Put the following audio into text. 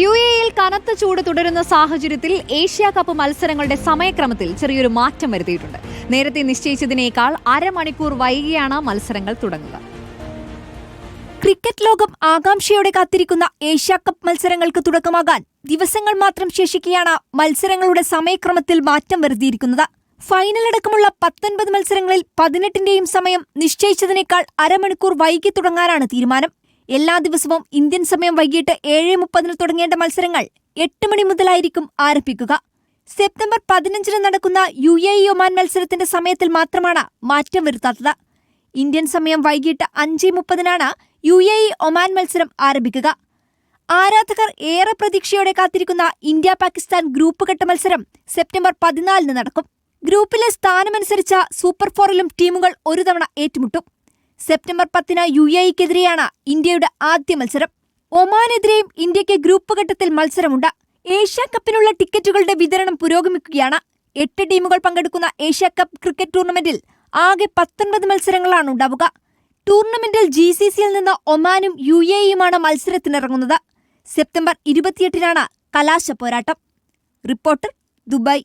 U എയിൽ കനത്ത ചൂട് തുടരുന്ന സാഹചര്യത്തിൽ ഏഷ്യ കപ്പ് മത്സരങ്ങളുടെ സമയക്രമത്തിൽ ചെറിയൊരു മാറ്റം വരുത്തിയിട്ടുണ്ട്. നേരത്തെ നിശ്ചയിച്ചതിനേക്കാൾ അരമണിക്കൂർ വൈകിയാണ് മത്സരങ്ങൾ തുടങ്ങുക. ക്രിക്കറ്റ് ലോകം ആകാംക്ഷയോടെ കാത്തിരിക്കുന്ന ഏഷ്യ കപ്പ് മത്സരങ്ങൾക്ക് തുടക്കമാകാൻ ദിവസങ്ങൾ മാത്രം ശേഷിക്കെയാണ് മത്സരങ്ങളുടെ സമയക്രമത്തിൽ മാറ്റം വരുത്തിയിരിക്കുന്നത്. ഫൈനലടക്കമുള്ള പത്തൊൻപത് മത്സരങ്ങളിൽ പതിനെട്ടിന്റെയും സമയം നിശ്ചയിച്ചതിനേക്കാൾ അരമണിക്കൂർ വൈകി തുടങ്ങാനാണ് തീരുമാനം. എല്ലാ ദിവസവും ഇന്ത്യൻ സമയം വൈകിട്ട് ഏഴ് മുപ്പതിന് തുടങ്ങേണ്ട മത്സരങ്ങൾ എട്ട് മണി മുതലായിരിക്കും ആരംഭിക്കുക. സെപ്റ്റംബർ പതിനഞ്ചിന് നടക്കുന്ന യു എ ഒമാൻ മത്സരത്തിന്റെ സമയത്തിൽ മാത്രമാണ് മാറ്റം വരുത്താത്തത്. ഇന്ത്യൻ സമയം വൈകിട്ട് അഞ്ച് മുപ്പതിനാണ് യു എ ഒമാൻ മത്സരം ആരംഭിക്കുക. ആരാധകർ ഏറെ പ്രതീക്ഷയോടെ കാത്തിരിക്കുന്ന ഇന്ത്യ പാകിസ്ഥാൻ ഗ്രൂപ്പ് ഘട്ട മത്സരം സെപ്റ്റംബർ പതിനാലിന് നടക്കും. ഗ്രൂപ്പിലെ സ്ഥാനമനുസരിച്ച സൂപ്പർ ഫോറിലും ടീമുകൾ ഒരു തവണ ഏറ്റുമുട്ടും. സെപ്റ്റംബർ പത്തിന് യു എ ഇന്ത്യയുടെ ആദ്യ മത്സരം. ഒമാനെതിരെയും ഇന്ത്യയ്ക്ക് ഗ്രൂപ്പ് ഘട്ടത്തിൽ മത്സരമുണ്ട്. ഏഷ്യ കപ്പിനുള്ള ടിക്കറ്റുകളുടെ വിതരണം പുരോഗമിക്കുകയാണ്. എട്ട് ടീമുകൾ പങ്കെടുക്കുന്ന ഏഷ്യ കപ്പ് ക്രിക്കറ്റ് ടൂർണമെന്റിൽ ആകെ പത്തൊൻപത് മത്സരങ്ങളാണ് ഉണ്ടാവുക. ടൂർണമെന്റിൽ ജി സി സിയിൽ നിന്ന് ഒമാനും യു എ ഇയുമാണ് മത്സരത്തിനിറങ്ങുന്നത്. സെപ്റ്റംബർ ഇരുപത്തിയെട്ടിനാണ് കലാശ പോരാട്ടം. Reporter Dubai.